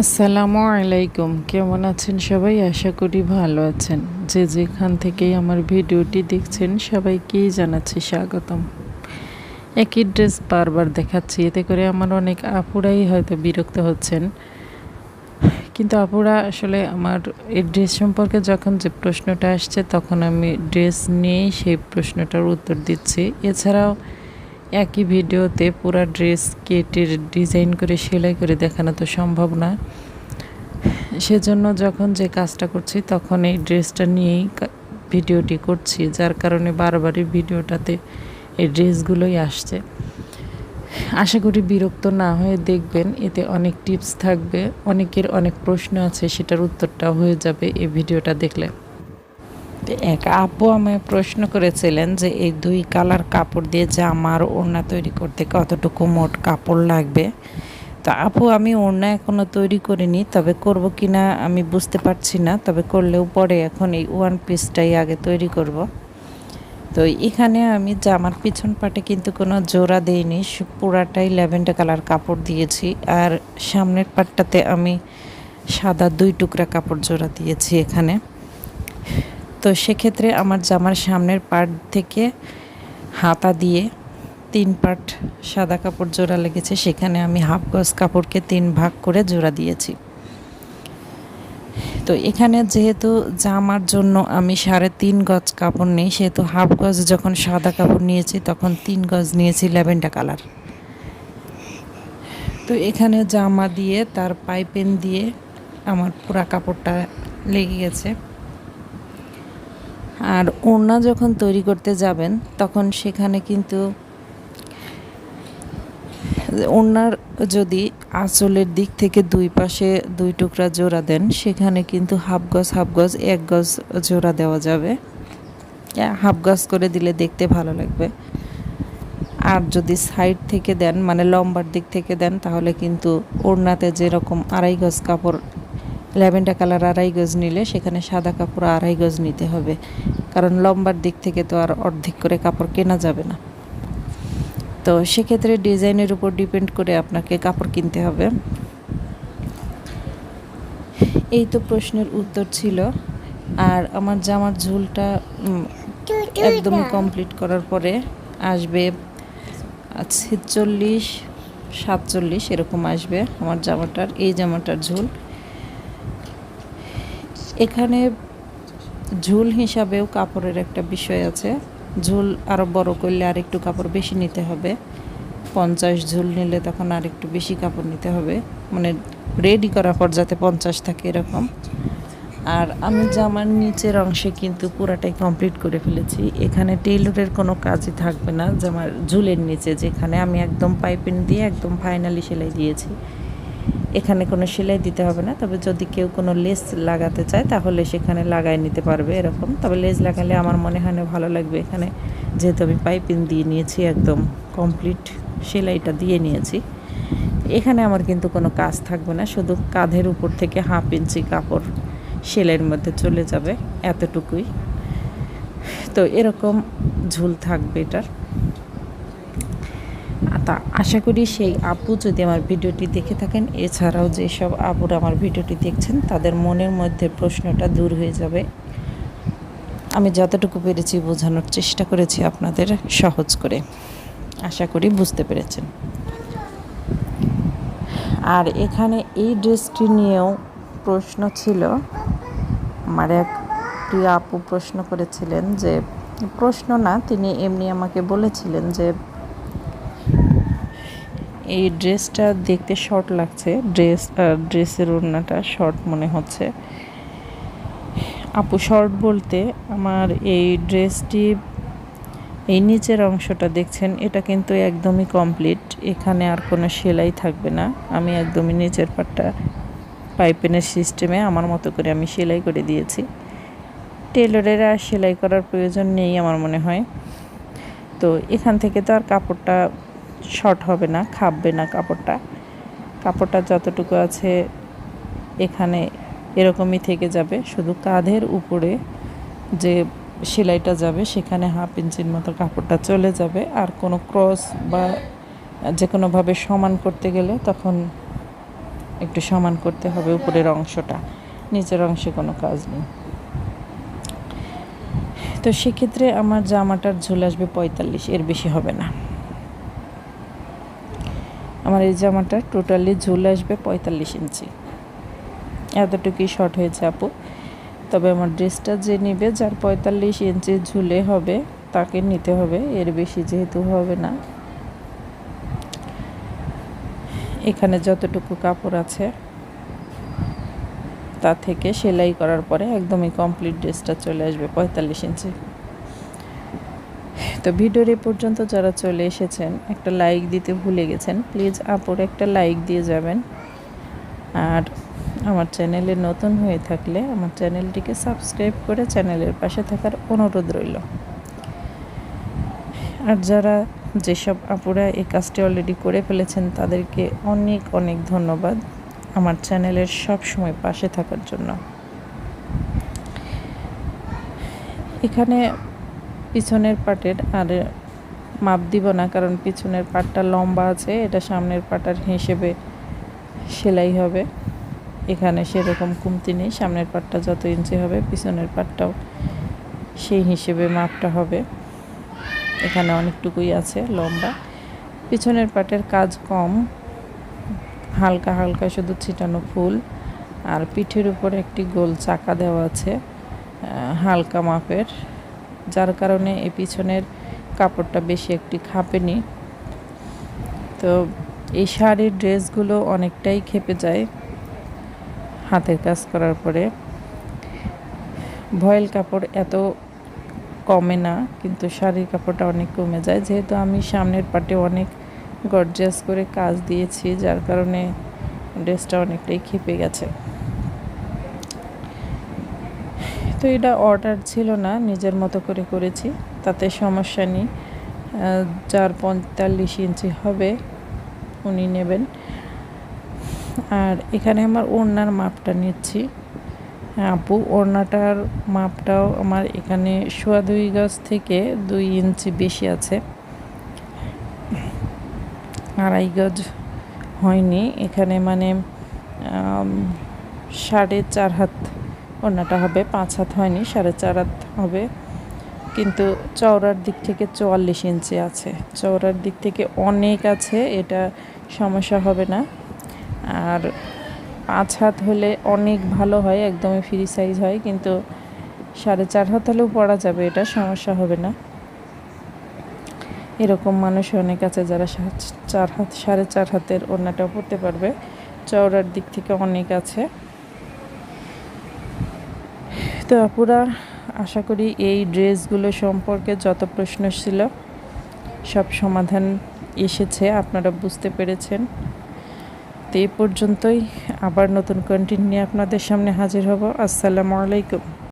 আসসালামু আলাইকুম। কেমন আছেন সবাই? আশা করি ভালো আছেন। যে যেখান থেকেই আমার ভিডিওটি দেখছেন সবাইকেই জানাচ্ছি স্বাগতম। একই ড্রেস বারবার দেখাচ্ছি, এতে করে আমার অনেক আপুরাই হয়তো বিরক্ত হচ্ছেন। কিন্তু আপুরা আসলে আমার এই ড্রেস সম্পর্কে যখন যে প্রশ্নটা আসছে, তখন আমি ড্রেস নিয়েই সেই প্রশ্নটার উত্তর দিচ্ছি। এছাড়াও একই ভিডিওতে পুরো ড্রেস কেটে ডিজাইন করে, সেলাই করে দেখানো তো সম্ভব না। সেজন্য যখন যে কাজটা করছি, তখন এই ড্রেসটা নিয়েই ভিডিওটি করছি, যার কারণে বারবারই ভিডিওটাতে এই ড্রেসগুলোই আসছে। আশা করি বিরক্ত না হয়ে দেখবেন, এতে অনেক টিপস থাকবে, অনেকের অনেক প্রশ্ন আছে, সেটার উত্তরটাও হয়ে যাবে এই ভিডিওটা দেখলে। তো এক আপু আমায় প্রশ্ন করেছিলেন যে, এই দুই কালার কাপড় দিয়ে জামা আর ওড়না তৈরি করতে কতটুকু মোট কাপড় লাগবে? তো আপু আমি ওড়না এখনও তৈরি করিনি, তবে করব কি না আমি বুঝতে পারছি না, তবে করলেও পরে এখন এই ওয়ান পিসটাই আগে তৈরি করব। তো এখানে আমি জামার পিছন পাটে কিন্তু কোনো জোড়া দেইনি পুরাটাই ল্যাভেন্ডার কালার কাপড় দিয়েছি আর সামনের পাটটাতে আমি সাদা দুই টুকরা কাপড় জোড়া দিয়েছি এখানে। তো সেক্ষেত্রে আমার জামার সামনের পার্ট থেকে হাতা দিয়ে তিন পার্ট সাদা কাপড় জোড়া লেগেছে। সেখানে আমি হাফ গজ কাপড়কে তিন ভাগ করে জোড়া দিয়েছি। তো এখানে যেহেতু জামার জন্য আমি সাড়ে তিন গজ কাপড় নিই, সেহেতু হাফ গজ যখন সাদা কাপড় নিয়েছি, তখন তিন গজ নিয়েছি ল্যাভেন্ডার কালার। তো এখানে জামা দিয়ে, তার পাইপেন দিয়ে আমার পুরা কাপড়টা লেগে গেছে। আর ওড়না যখন তৈরি করতে যাবেন, তখন সেখানে কিন্তু ওড়নার যদি আঁচলের দিক থেকে দুই পাশে দুই টুকরা জোড়া দেন, সেখানে কিন্তু হাফ গজ হাফ গজ, এক গজ জোড়া দেওয়া যাবে। হাফ গজ করে দিলে দেখতে ভালো লাগবে। আর যদি সাইড থেকে দেন মানে লম্বার দিক থেকে দেন, তাহলে কিন্তু ওড়নাতে যেরকম আড়াই গজ কাপড় ল্যাভেন্ডার কালার আড়াই গজ নিলে সেখানে সাদা কাপড় আড়াই গজ নিতে হবে। কারণ লম্বার দিক থেকে তো আর অর্ধেক করে কাপড় কেনা যাবে না। তো সেক্ষেত্রে ডিজাইনের উপর ডিপেন্ড করে আপনাকে কাপড় কিনতে হবে। এই তো প্রশ্নের উত্তর ছিল। আর আমার জামার ঝুলটা উম, একদমই কমপ্লিট করার পরে আসবে ছেচল্লিশ সাতচল্লিশ এরকম আসবে আমার জামাটার এই জামাটার ঝুল। এখানে ঝুল হিসাবেও কাপড়ের একটা বিষয় আছে। ঝুল আরও বড় করলে আর একটু কাপড় বেশি নিতে হবে। পঞ্চাশ ঝুল নিলে তখন আর একটু বেশি কাপড় নিতে হবে। মানে রেডি করার পর যাতে পঞ্চাশ থাকে এরকম। আর আমি জামার নিচের অংশে কিন্তু পুরাটাই কমপ্লিট করে ফেলেছি। এখানে টেইলরের কোনো কাজই থাকবে না। জামার ঝুলের নিচে যেখানে আমি একদম পাইপিং দিয়ে একদম ফাইনালি সেলাই দিয়েছি। এখানে কোনো সেলাই দিতে হবে না। তবে যদি কেউ কোনো লেস লাগাতে চায়, তাহলে সেখানে লাগাই নিতে পারবে এরকম। তবে লেস লাগালে আমার মনে হয় না ভালো লাগবে এখানে। যেহেতু আমি পাইপিং দিয়ে নিয়েছি একদম কমপ্লিট, সেলাইটা দিয়ে নিয়েছি। এখানে আমার কিন্তু কোনো কাজ থাকবে না। শুধু কাঁধের উপর থেকে হাফ ইঞ্চি কাপড় সেলাইয়ের মধ্যে চলে যাবে এতটুকুই। তো এরকম ঝুল থাকবে এটার। তা আশা করি সেই আপু যদি আমার ভিডিওটি দেখে থাকেন, এছাড়াও যেসব আপুরা আমার ভিডিওটি দেখছেন, তাদের মনের মধ্যে প্রশ্নটা দূর হয়ে যাবে। আমি যতটুকু পেরেছি বোঝানোর চেষ্টা করেছি আপনাদের সহজ করে। আশা করি বুঝতে পেরেছেন। আর এখানে এই ড্রেসটি নিয়েও প্রশ্ন ছিল, আমার এক প্রিয় আপু প্রশ্ন করেছিলেন যে, প্রশ্ন না, তিনি এমনি আমাকে বলেছিলেন যে এই ড্রেসটা দেখতে শর্ট লাগছে। ড্রেস ড্রেসের ওড়নাটা শর্ট মনে হচ্ছে। আপু, শর্ট বলতে আমার এই ড্রেসটি, এই নিচের অংশটা দেখছেন, এটা কিন্তু একদমই কমপ্লিট। এখানে আর কোনো সেলাই থাকবে না। আমি একদমই নিচের পাটটা পাইপেনের সিস্টেমে আমার মতো করে আমি সেলাই করে দিয়েছি। টেলরের আর সেলাই করার প্রয়োজন নেই আমার মনে হয়। তো এখান থেকে তো আর কাপড়টা শর্ট হবে না খাববে না কাপড়টা। কাপড়টা যতটুকু আছে এখানে এরকমই থেকে যাবে। শুধু কাঁধের উপরে যে সেলাইটা যাবে, সেখানে হাফ ইঞ্চির মতো কাপড়টা চলে যাবে। আর কোনো ক্রস বা যে কোনোভাবে সমান করতে গেলে তখন একটু সমান করতে হবে উপরের অংশটা। নিচের অংশে কোনো কাজ নেই। তো সেক্ষেত্রে আমার জামাটার ঝুল আসবে পঁয়তাল্লিশ, এর বেশি হবে না। আমার এই জামাটা টোটালি ঝুল আসবে পঁয়তাল্লিশ ইঞ্চি। এতটুকুই শর্ট হয়েছে আপু। তবে আমার ড্রেসটা যে নেবে, যার পঁয়তাল্লিশ ইঞ্চি ঝুলে হবে, তাকে নিতে হবে। এর বেশি যেহেতু হবে না। এখানে যতটুকু কাপড় আছে, তা থেকে সেলাই করার পরে একদমই কমপ্লিট ড্রেসটা চলে আসবে পঁয়তাল্লিশ ইঞ্চি। তো ভিডিওর এ পর্যন্ত যারা চলে এসেছেন, একটা লাইক দিতে ভুলে গেছেন প্লিজ আপুর একটা লাইক দিয়ে যাবেন। আর আমার চ্যানেলে নতুন হয়ে থাকলে আমার চ্যানেলটিকে সাবস্ক্রাইব করে চ্যানেলের পাশে থাকার অনুরোধ রইল। আর যারা যেসব আপুরা এই কাজটি অলরেডি করে ফেলেছেন, তাদেরকে অনেক অনেক ধন্যবাদ আমার চ্যানেলের সব সময় পাশে থাকার জন্য। এখানে পিছনের পাটের আর মাপ দিব না, কারণ পিছনের পাটটা লম্বা আছে, এটা সামনের পাটার হিসেবে সেলাই হবে। এখানে সেরকম কমতি নেই, সামনের পাটটা যত ইঞ্চি হবে, পিছনের পাটটাও সেই হিসেবে মাপটা হবে। এখানে অনেকটুকুই আছে লম্বা। পিছনের পাটের কাজ কম, হালকা হালকা শুধু ছিটানো ফুল। আর পিঠের উপর একটি গোল চাকা দেওয়া আছে হালকা মাপের। যার কারণে এই পিছনের কাপড়টা বেশি একটি খাপেনি। তো এই শাড়ির ড্রেসগুলো অনেকটাই খেপে যায় হাতের কাজ করার পরে। ভয়েল কাপড় এত কমে না, কিন্তু শাড়ির কাপড়টা অনেক কমে যায়। যেহেতু আমি সামনের পাটে অনেক গর্জাস করে কাজ দিয়েছি, যার কারণে ড্রেসটা অনেকটাই খেপে গেছে। তো এটা অর্ডার ছিল না, নিজের মতো করে করেছি, তাতে সমস্যা নেই। যার পঁয়তাল্লিশ ইঞ্চি হবে, উনি নেবেন। আর এখানে আমার ওড়নার মাপটা নিচ্ছি। আপু, ওড়নাটার মাপটাও আমার এখানে সোয়া দুই গাছ থেকে দুই ইঞ্চি বেশি আছে। আড়াই গজ হয়নি, এখানে মানে সাড়ে চার হাত ওড়নাটা হবে, পাঁচ হাত হয়নি, সাড়ে চার হাত হবে। কিন্তু চওড়ার দিক থেকে চুয়াল্লিশ ইঞ্চি আছে। চওড়ার দিক থেকে অনেক আছে, এটা সমস্যা হবে না। আর পাঁচ হাত হলে অনেক ভালো হয়, একদমই ফ্রি সাইজ হয়, কিন্তু সাড়ে চার হাত হলেও পরা যাবে, এটা সমস্যা হবে না। এরকম মানুষ অনেক আছে যারা চার হাত, সাড়ে চার হাতের ওড়নাটাও পরতে পারবে। চওড়ার দিক থেকে অনেক আছে। তো আপুরা, আশা করি এই ড্রেসগুলো সম্পর্কে যত প্রশ্ন ছিল, সব সমাধান এসেছে, আপনারা বুঝতে পেরেছেন। তো এ পর্যন্তই, আবার নতুন কন্টেন্ট নিয়ে আপনাদের সামনে হাজির হব। আসসালামু আলাইকুম।